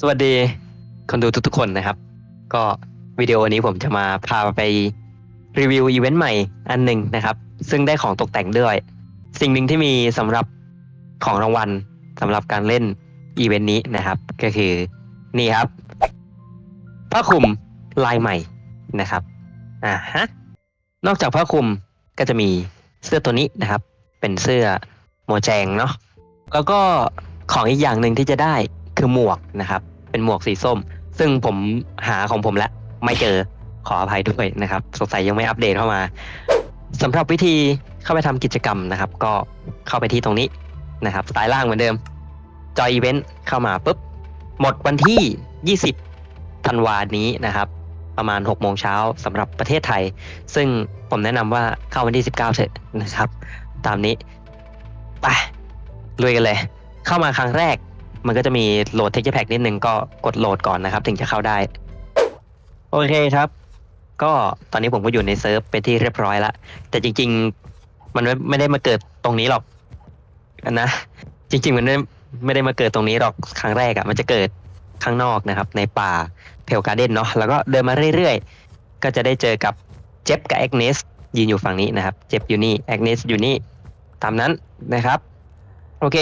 สวัสดีคนดูทุกๆคนนะครับ ก็วิดีโอนี้ผมจะมาพาไปรีวิวอีเวนต์ใหม่อันหนึ่งนะครับ ซึ่งได้ของตกแต่งด้วย สิ่งหนึ่งที่มีสำหรับของรางวัลสำหรับการเล่นอีเวนต์นี้นะครับ ก็คือนี่ครับผ้าคลุมลายใหม่นะครับอ่าฮะนอกจากผ้าคลุมก็จะมีเสื้อตัวนี้นะครับ เป็นเสื้อโมแจงเนาะแล้วก็ของอีกอย่างหนึ่งที่จะได้ คือหมวกนะครับ เป็นหมวกสีส้ม ซึ่งผมหาของผมแล้วไม่เจอขออภัยด้วยนะครับ สงสัยยังไม่อัปเดตเข้ามาสำหรับวิธีเข้าไปทำกิจกรรมนะครับ ก็เข้าไปที่ตรงนี้นะครับสายล่างเหมือนเดิมจอยอีเวนต์เข้ามาปุ๊บ หมดวันที่ 20ธันวานี้นะครับ ประมาณ 6 โมงเช้าสำหรับประเทศไทย ซึ่งผมแนะนำว่าเข้าวันที่ 19 เถอะนะครับ ตามนี้ ไปลุยกันเลย เข้ามาครั้งแรก มันก็จะมีโหลด texture pack นิดนึงก็กดโหลดก่อนนะครับ ถึงจะเข้าได้ โอเคครับ ก็ตอนนี้ผมก็อยู่ในเซิร์ฟเป็นที่เรียบร้อยล้วแต่จริง ๆ มันไม่ไม่ได้มาเกิดตรงนี้หรอกนะจริง ๆ มันไม่ไม่ได้มาเกิดตรงนี้หรอกครั้งแรกอะ่ะ มันจะเกิดข้างนอกนะครับ ในป่าเพลการ์เดนเนาะแล้วก็เดินมาเรื่อยๆ ก็จะได้เจอกับเจฟกับแอกเนสยืนอยู่ฝั่งนี้นะครับ เจฟอยู่นี่แอกเนสอยู่นี่ ตามนั้นนะครับ โอเค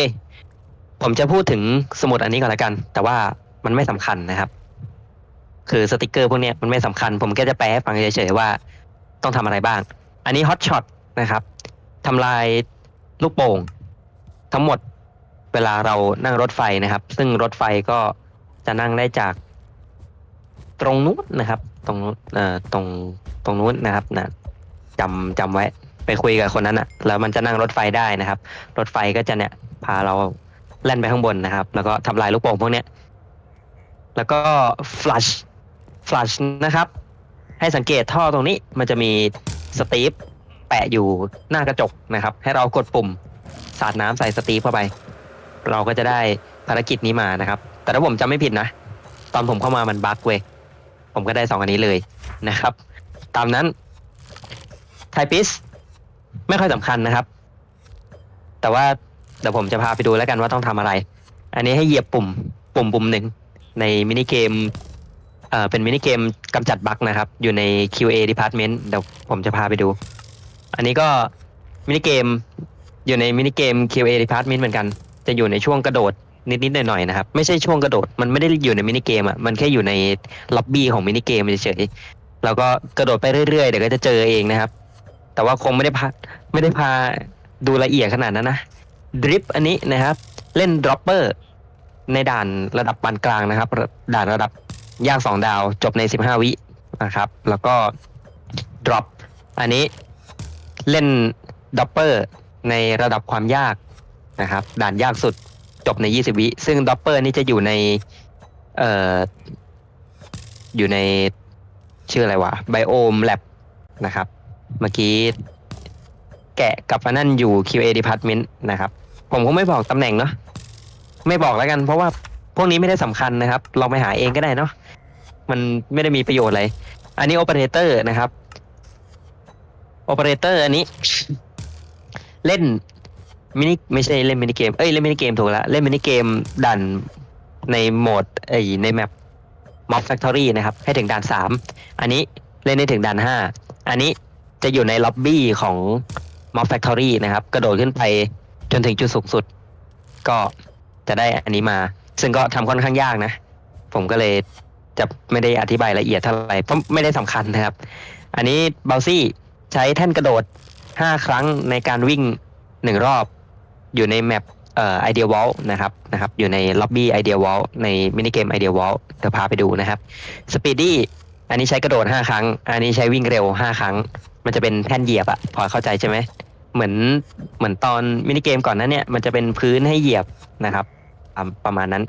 ผมจะพูดถึงสมุดอันนี้ก่อนละกัน แต่ว่ามันไม่สำคัญนะครับ คือสติกเกอร์พวกเนี้ยมันไม่สำคัญ ผมแค่จะแปลให้ฟังเฉยๆว่า ต้องทำอะไรบ้าง อันนี้ฮอตช็อตนะครับทำลายลูกโป่ง ทั้งหมดเวลาเรานั่งรถไฟนะครับ ซึ่งรถไฟก็จะนั่งได้จาก ตรงนู้นนะครับ ตรงนู้นเอ่อตรงตรงนู้นนะครับนะจำจำไว้ไปคุยกับคนนั้นอะแล้วมันจะนั่งรถไฟได้นะครับ รถไฟก็จะเนี่ยพาเรา แล่นไปข้างบนนะครับ แล้วก็ทำลายลูกโป่งพวกเนี้ย แล้วก็ flash flash นะครับ ให้สังเกตท่อตรงนี้มันจะมีสตีฟแปะอยู่หน้ากระจกนะครับ ให้เรากดปุ่มสาดน้ำใส่สตีฟเข้าไป เราก็จะได้ภารกิจนี้มานะครับ แต่ถ้าผมจำไม่ผิดนะ ตอนผมเข้ามามันบั๊กเว้ยผมก็ได้สองอันนี้เลยนะครับ ตามนั้นไทปิสไม่ค่อยสำคัญนะครับ แต่ว่า ดี๋ยวผมจะพาไปดูแล้วกันว่าต้องทำอะไร อันนี้ให้เหยียบปุ่ม ปุ่มปุ่มหนึ่งในมินิเกมเอ่อเป็นมินิเกมกำจัดบั๊กนะครับ อยู่ใน QA department เดี๋ยวผมจะพาไปดู อันนี้ก็มินิเกมอยู่ในมินิเกม QA department เหมือนกัน จะอยู่ในช่วงกระโดดนิดๆหน่อยๆนะครับ ไม่ใช่ช่วงกระโดด มันไม่ได้อยู่ในมินิเกมอะ มันแค่อยู่ในล็อบบี้ของมินิเกมเฉยๆ แล้วก็กระโดดไปเรื่อยๆ เดี๋ยวก็จะเจอเองนะครับ แต่ว่าคงไม่ได้พาไม่ได้พาดูละเอียดขนาดนั้นนะ ดริฟอันนี้นะครับ เล่นดรอปเปอร์ในด่านระดับปานกลางนะครับ ด่านระดับยากสองดาวจบใน 15 วินะครับ แล้วก็ drop อันนี้เล่นดรอปเปอร์ในระดับความยากนะครับ ด่านยากสุดจบใน 20 วิ ซึ่งดรอปเปอร์นี่จะอยู่ในเอ่ออยู่ในชื่ออะไรวะไบโอมแลบนะครับ เมื่อกี้แกะกับอันนั่นอยู่ QA department นะครับ ผมคงไม่บอกตำแหน่งเนาะไม่บอกแล้วกัน เพราะว่าพวกนี้ไม่ได้สำคัญนะครับลองไปหาเองก็ได้เนาะมันไม่ได้มีประโยชน์อะไร อันนี้โอเปอเรเตอร์นะครับโอเปอเรเตอร์อันนี้ เล่นมินิไม่ใช่เล่นมินิเกมเอ้ยเล่นมินิเกมถูกแล้วเล่นมินิเกมดันในโหมดไอในแมป Mob Factory นะครับ ให้ถึงด่านสามอันนี้เล่นได้ถึงด่านห้าอันนี้จะอยู่ในล็อบบี้ของ Mob Factory นะครับ กระโดดขึ้นไป จนถึงจุดสูงสุด ก็จะได้อันนี้มา ซึ่งก็ทำค่อนข้างยากนะ ผมก็เลยจะไม่ได้อธิบายละเอียดเท่าไหร่เพราะไม่ได้สำคัญนะครับ อันนี้เบลซี่ใช้แท่นกระโดด 5 ครั้งในการวิ่ง 1 รอบ อยู่ในแมปเอ่อ Ideal Wall นะครับนะครับ อยู่ในล็อบบี้ Ideal Wall ในมินิเกม Ideal Wall เดี๋ยวพาไปดูนะครับ Speedy อันนี้ใช้กระโดด 5 ครั้ง อันนี้ใช้วิ่งเร็ว 5 ครั้ง มันจะเป็นแท่นเหยียบอะพอเข้าใจใช่ไหม เหมือนเหมือนตอนมินิเกมก่อนนั้นเนี่ยมันจะเป็นพื้นให้เหยียบนะครับประมาณนั้น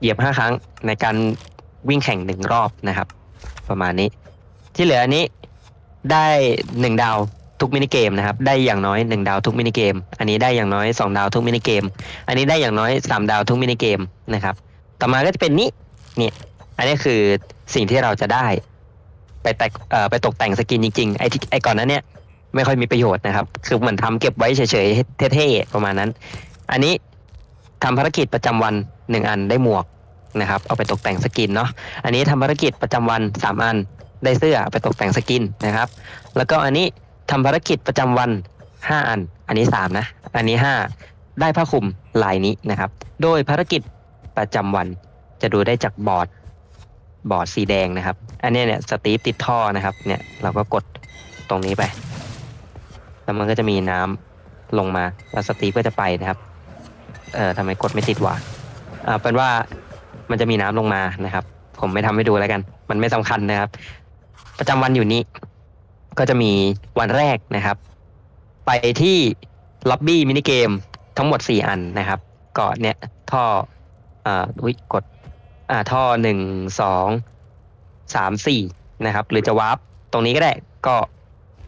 เหยียบ5ครั้งในการวิ่งแข่งหนึ่งรอบนะครับ ประมาณนี้ ที่เหลืออันนี้ได้หนึ่งดาวทุกมินิเกมนะครับ ได้อย่างน้อยหนึ่งดาวทุกมินิเกม อันนี้ได้อย่างน้อยสองดาวทุกมินิเกม อันนี้ได้อย่างน้อยสามดาวทุกมินิเกมนะครับ ต่อมาก็จะเป็นนี้เนี่ยอันนี้คือสิ่งที่เราจะได้ ไปแต่งเอ่อไปตกแต่งสกินจริงๆไอ้ที่ไอ้ก่อนนั้นเนี่ย ไม่ค่อยมีประโยชน์นะครับ คือเหมือนทำเก็บไว้เฉยๆเท่ๆประมาณนั้น อันนี้ทำภารกิจประจำวันหนึ่งอันได้หมวกนะครับ เอาไปตกแต่งสกินเนาะอันนี้ทำภารกิจประจำวันสามอันได้เสื้อเอาไปตกแต่งสกินนะครับ แล้วก็อันนี้ทำภารกิจประจำวันห้าอัน อันนี้สามนะ อันนี้ห้าได้ผ้าคลุมลายนี้นะครับ โดยภารกิจประจำวันจะดูได้จากบอร์ดบอร์ดสีแดงนะครับ อันนี้เนี่ยสตีฟติดท่อนะครับ เนี่ยเราก็กดตรงนี้ไป แล้วมันก็จะมีน้ำลงมาแล้วสตีฟก็จะไปนะครับ เอ่อทำไมกดไม่ติดวะอ่าเป็นว่ามันจะมีน้ำลงมานะครับ ผมไม่ทำให้ดูแล้วกัน มันไม่สำคัญนะครับ ประจำวันอยู่นี้ ก็จะมีวันแรกนะครับ ไปที่ล็อบบี้มินิเกมทั้งหมดสี่อันนะครับก็เนี่ยท่ออ่าอุ้ยกดอ่าท่อหนึ่งสองสามสี่นะครับ หรือจะวาร์ปตรงนี้ก็ได้ก็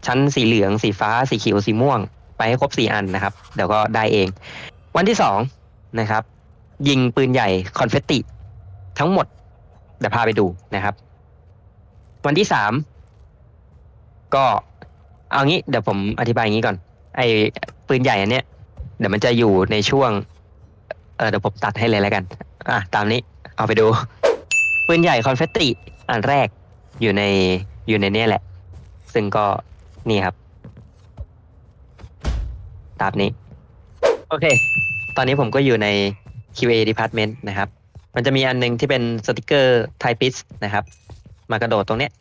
ชั้นสีเหลือง สีฟ้า สีเขียว สีม่วง ไปให้ครบสี่อันนะครับ เดี๋ยวก็ได้เอง วันที่สองนะครับ ยิงปืนใหญ่คอนเฟตติ ทั้งหมดเดี๋ยวพาไปดูนะครับ วันที่สามก็เอางี้เดี๋ยวผมอธิบายอย่างนี้ก่อน ไอ้ปืนใหญ่อันเนี้ยเดี๋ยวมันจะอยู่ในช่วง เออเดี๋ยวผมตัดให้เลยแล้วกัน อะตามนี้เอาไปดู ปืนใหญ่คอนเฟตติ อันแรกอยู่ในอยู่ในเนี้ยแหละ ซึ่งก็ นี่ครับ ตามนี้ โอเค ตอนนี้ผมก็อยู่ใน QA department นะครับ มันจะมีอันหนึงที่เป็นสติกเกอร์ typist นะครับ มากระโดดตรงเนี้ย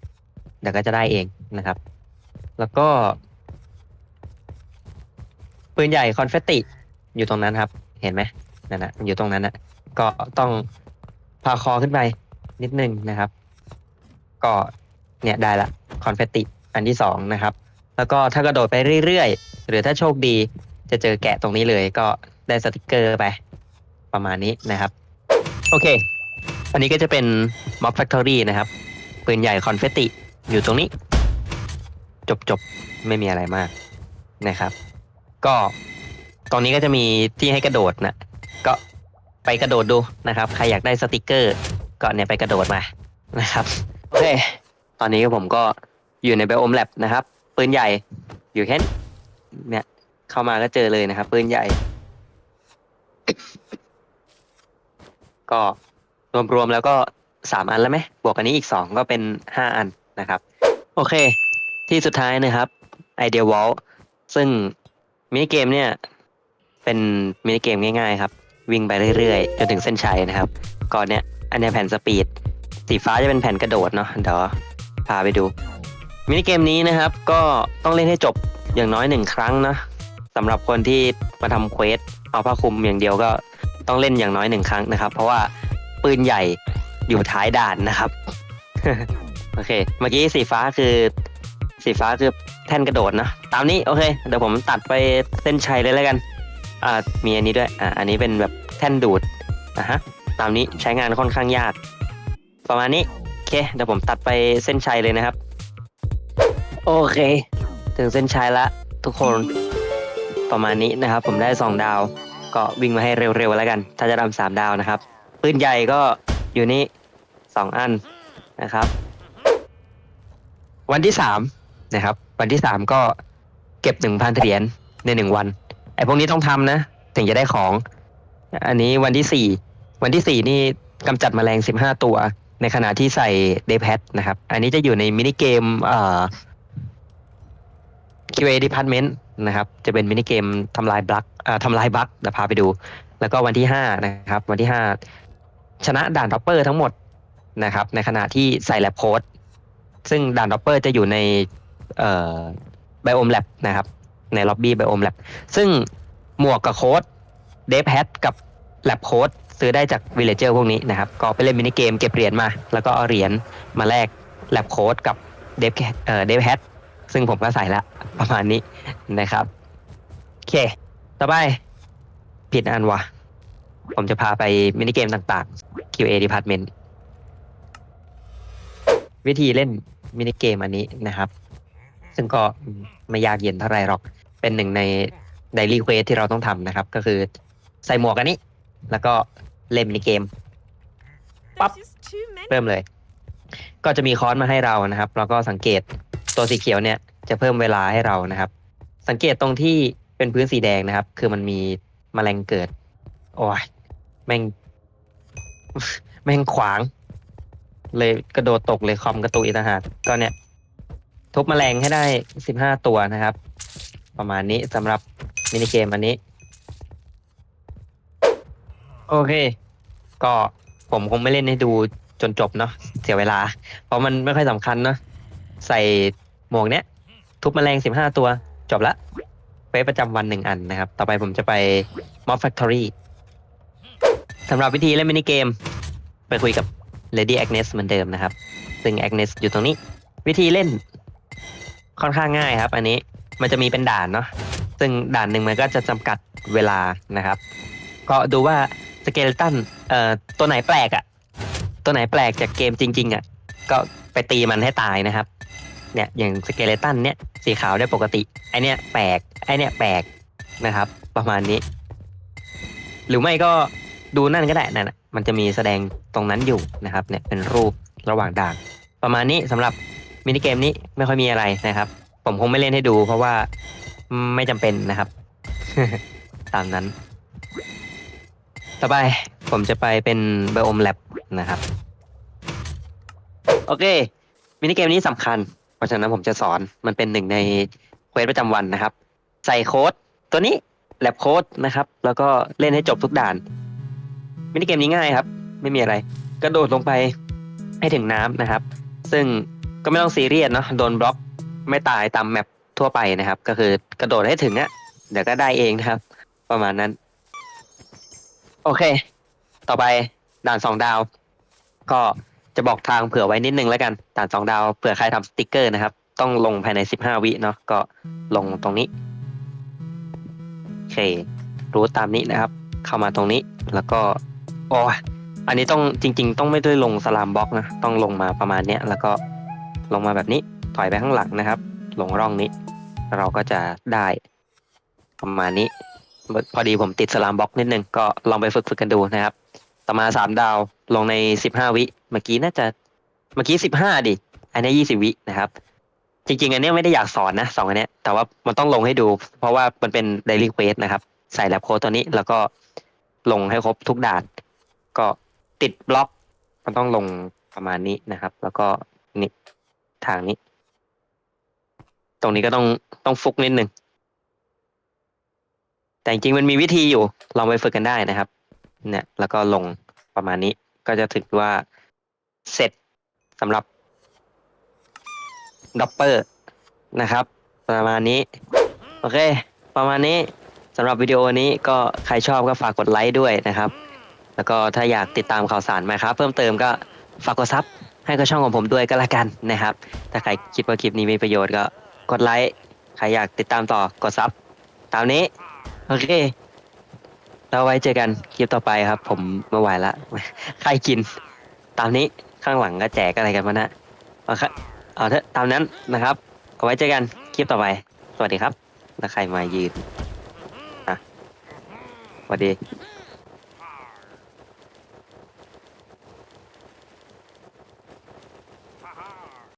เดี๋ยวก็จะได้เองนะครับ แล้วก็ ปืนใหญ่คอนเฟตติ อยู่ตรงนั้นครับ เห็นไหมนั่นนะมันอยู่ตรงนั้นนะก็ต้องพาคอขึ้นไปนิดนึงนะครับ ก็เนี่ยได้ละคอนเฟตติอันที่สองนะครับ แล้วก็ถ้ากระโดดไปเรื่อยๆ หรือถ้าโชคดีจะเจอแกะตรงนี้เลยก็ได้สติกเกอร์ไป ประมาณนี้นะครับ โอเค อันนี้ก็จะเป็น Mob Factory นะครับ ปืนใหญ่คอนเฟตติอยู่ตรงนี้ จบๆไม่มีอะไรมากนะครับ ก็ตรงนี้ก็จะมีที่ให้กระโดดนะ ก็ไปกระโดดดูนะครับ ใครอยากได้สติกเกอร์ก็เนี่ยไปกระโดดมานะครับ โอเค ตอนนี้ผมก็อยู่ในไบโอมแลบนะครับ ปืนใหญ่ อยู่แค่เนี่ย เข้ามาก็เจอเลยนะครับ ปืนใหญ่ ก็รวมๆแล้วก็สามอันแล้วไหมบวกอันนี้อีกสองก็เป็นห้าอันนะครับ โอเค ที่สุดท้ายนะครับ Idea Wall ซึ่งมินิเกมเนี่ยเป็นมินิเกมง่ายๆครับ วิ่งไปเรื่อยๆ จนถึงเส้นชัยนะครับ ก่อนเนี้ยอันนี้แผ่นสปีด สีฟ้าจะเป็นแผ่นกระโดดเนาะเดี๋ยวพาไปดู มินิเกมนี้นะครับ ก็ต้องเล่นให้จบอย่างน้อยหนึ่งครั้งนะสำหรับคนที่มาทำเควสเอาผ้าคลุมอย่างเดียวก็ต้องเล่นอย่างน้อยหนึ่งครั้งนะครับ เพราะว่าปืนใหญ่อยู่ท้ายด่านนะครับ โอเค เมื่อกี้สีฟ้าคือสีฟ้าคือแท่นกระโดดนะ ตามนี้โอเค เดี๋ยวผมตัดไปเส้นชัยเลยแล้วกัน อ่า มีอันนี้ด้วย อ่า อันนี้เป็นแบบแท่นดูดอะฮะ ตามนี้ใช้งานค่อนข้างยาก ประมาณนี้ โอเค เดี๋ยวผมตัดไปเส้นชัยเลยนะครับ โอเค ถึงเส้นชัยละทุกคนประมาณนี้นะครับ ผมได้สองดาว ก็วิ่งมาให้เร็วๆแล้วกัน ถ้าจะทำสามดาวนะครับปืนใหญ่ก็อยู่นี่สองอันนะครับ วันที่สามนะครับ วันที่สามก็เก็บหนึ่งพันเหรียญในหนึ่งวัน ไอ้พวกนี้ต้องทำนะ ถึงจะได้ของ อันนี้วันที่สี่วันที่สี่นี่กำจัดแมลงสิบห้าตัว ในขณะที่ใส่เดย์แพดนะครับ อันนี้จะอยู่ในมินิเกมเอ่อ QA Department นะครับ จะเป็นมินิเกมทำลายบลักอ่าทำลายบั๊กเดี๋ยวพาไปดู แล้วก็วันที่ห้านะครับ วันที่ห้าชนะด่านท็อปเปอร์ทั้งหมดนะครับ ในขณะที่ใส่แลบโค้ดซึ่งด่านท็อปเปอร์จะอยู่ในไบโอมแลบนะครับ ในล็อบบี้ไบโอมแลบซึ่งหมวกกับโค้ดเดฟแฮทกับแลบโค้ดซื้อได้จากวิลเลเจอร์พวกนี้นะครับ ก็ไปเล่นมินิเกมเก็บเหรียญมา แล้วก็เอาเหรียญมาแลกแลบโค้ดกับเดฟเดฟแฮท ซึ่งผมก็ใส่ละประมาณนี้นะครับโอเค ต่อไปผิดอันวะผมจะพาไปมินิเกมต่างๆ QA Department วิธีเล่นมินิเกมอันนี้นะครับ ซึ่งก็ไม่ยากเย็นเท่าไรหรอก เป็นหนึ่งในไดรี่เควสที่เราต้องทำนะครับ ก็คือใส่หมวกอันนี้ แล้วก็เล่นมินิเกมปั๊บเริ่มเลย ก็จะมีคอนมาให้เรานะครับแล้วก็สังเกต ตัวสีเขียวเนี่ยจะเพิ่มเวลาให้เรานะครับ สังเกตตรงที่เป็นพื้นสีแดงนะครับ คือมันมีแมลงเกิด โอ้ยแม่ง แม่งขวาง เลยกระโดดตกเลยคอมกระตุกอีกต่างหากก็เนี่ย ทุบแมลงให้ได้สิบห้าตัวนะครับ ประมาณนี้สำหรับมินิเกมอันนี้ โอเค ก็ผมคงไม่เล่นให้ดูจนจบเนาะเสียเวลา เพราะมันไม่ค่อยสำคัญเนาะใส่ หมวกเนี้ย ทุบแมลงสิบห้าตัว จบละเฟซประจำวันหนึ่งอันนะครับ ต่อไปผมจะไป Mob Factory สำหรับวิธีเล่นมินิเกม ไปคุยกับ Lady Agnes เหมือนเดิมนะครับ ซึ่ง Agnes อยู่ตรงนี้ วิธีเล่น ค่อนข้างง่ายครับ อันนี้มันจะมีเป็นด่านเนาะซึ่งด่านหนึ่งมันก็จะจำกัดเวลานะครับ ก็ดูว่าสเกลตันเอ่อตัวไหนแปลกอะ่ะตัวไหนแปลกจากเกมจริง ๆอะ่ะก็ไปตีมันให้ตายนะครับ เนี่ยอย่างสเกเลตันเนี่ยสีขาวได้ปกติไอเนี้ยแปลกไอเนี้ยแปลกนะครับ ประมาณนี้ หรือไม่ก็ดูนั่นก็ได้นั่นน่ะมันจะมีแสดงตรงนั้นอยู่นะครับเนี่ยเป็นรูประหว่างด่านประมาณนี้สำหรับมินิเกมนี้ไม่ค่อยมีอะไรนะครับ ผมคงไม่เล่นให้ดู เพราะว่าไม่จำเป็นนะครับ ตามนั้น ต่อไปผมจะไปเป็นเบอร์อมแลบนะครับ โอเคมินิเกมนี้สำคัญ เพราะฉะนั้นผมจะสอนมันเป็นหนึ่งในเควสประจำวันนะครับ ใส่โค้ดตัวนี้แลบโค้ดนะครับ แล้วก็เล่นให้จบทุกด่านมินิเกมนี้ง่ายครับ ไม่มีอะไร กระโดดลงไปให้ถึงน้ำนะครับ ซึ่งก็ไม่ต้องซีเรียสเนาะโดนบล็อกไม่ตายตามแมปทั่วไปนะครับ ก็คือกระโดดให้ถึงอะเดี๋ยวก็ได้เองนะครับ ประมาณนั้น โอเค ต่อไปด่านสองดาว ก็ จะบอกทางเผื่อไว้นิดนึงแล้วกันด่านสองดาวเผื่อใครทำสติกเกอร์นะครับ ต้องลงภายในสิบห้าวิเนาะก็ลงตรงนี้โอเค รู้ตามนี้นะครับ เข้ามาตรงนี้แล้วก็อ้ยอันนี้ต้องจริง ๆ ต้องไม่ได้ลงสลามบล็อกนะต้องลงมาประมาณเนี้ยแล้วก็ลงมาแบบนี้ถอยไปข้างหลังนะครับ ลงร่องนี้ เราก็จะได้ประมาณนี้ พอดีผมติดสลามบล็อกนิดนึงก็ลองไปฝึกฝึกกันดูนะครับ ต่อมาสามดาวลงในสิบห้าวิ มื่อกี้น่าจะเมื่อกี้สิบห้าดิ อันนี้ยี่สิบวินะครับ จริง ๆ อันเนี้ยไม่ได้อยากสอนนะสองอันเนี้ย แต่ว่ามันต้องลงให้ดู เพราะว่ามันเป็น daily quest นะครับ ใส่แลบโค้ดตัวนี้แล้วก็ลงให้ครบทุกด่าน ก็ติดบล็อก มันต้องลงประมาณนี้นะครับ แล้วก็นี่ทางนี้ ตรงนี้ก็ต้องต้องฟุกนิดนึงแต่จริงๆมันมีวิธีอยู่ ลองไปฝึกกันได้นะครับ เนี่ย แล้วก็ลงประมาณนี้ ก็จะถือว่า เสร็จสำหรับด็อปเปอร์นะครับ ประมาณนี้ โอเค ประมาณนี้สำหรับวิดีโอนี้ก็ใครชอบก็ฝากกดไลค์ด้วยนะครับ แล้วก็ถ้าอยากติดตามข่าวสารมครับ เพิ่มเติมก็ฝากกดซับให้กับช่องของผมด้วยก็แล้วกันนะครับ ถ้าใครคิดว่าคลิปนี้มีประโยชน์ก็กดไลค์ใครอยากติดตามต่อกดซับตามนี้ โอเคเราไว้เจอกันคลิปต่อไปครับ ผมไม่ไหวละใครกินตามนี้ ข้างหลังก็แจกอะไรกันมานะเอาครับเอาเถอะตามนั้นนะครับเอาไว้เจอกันคลิปต่อไป สวัสดีครับถ้าใครมายืนอะสวัสดี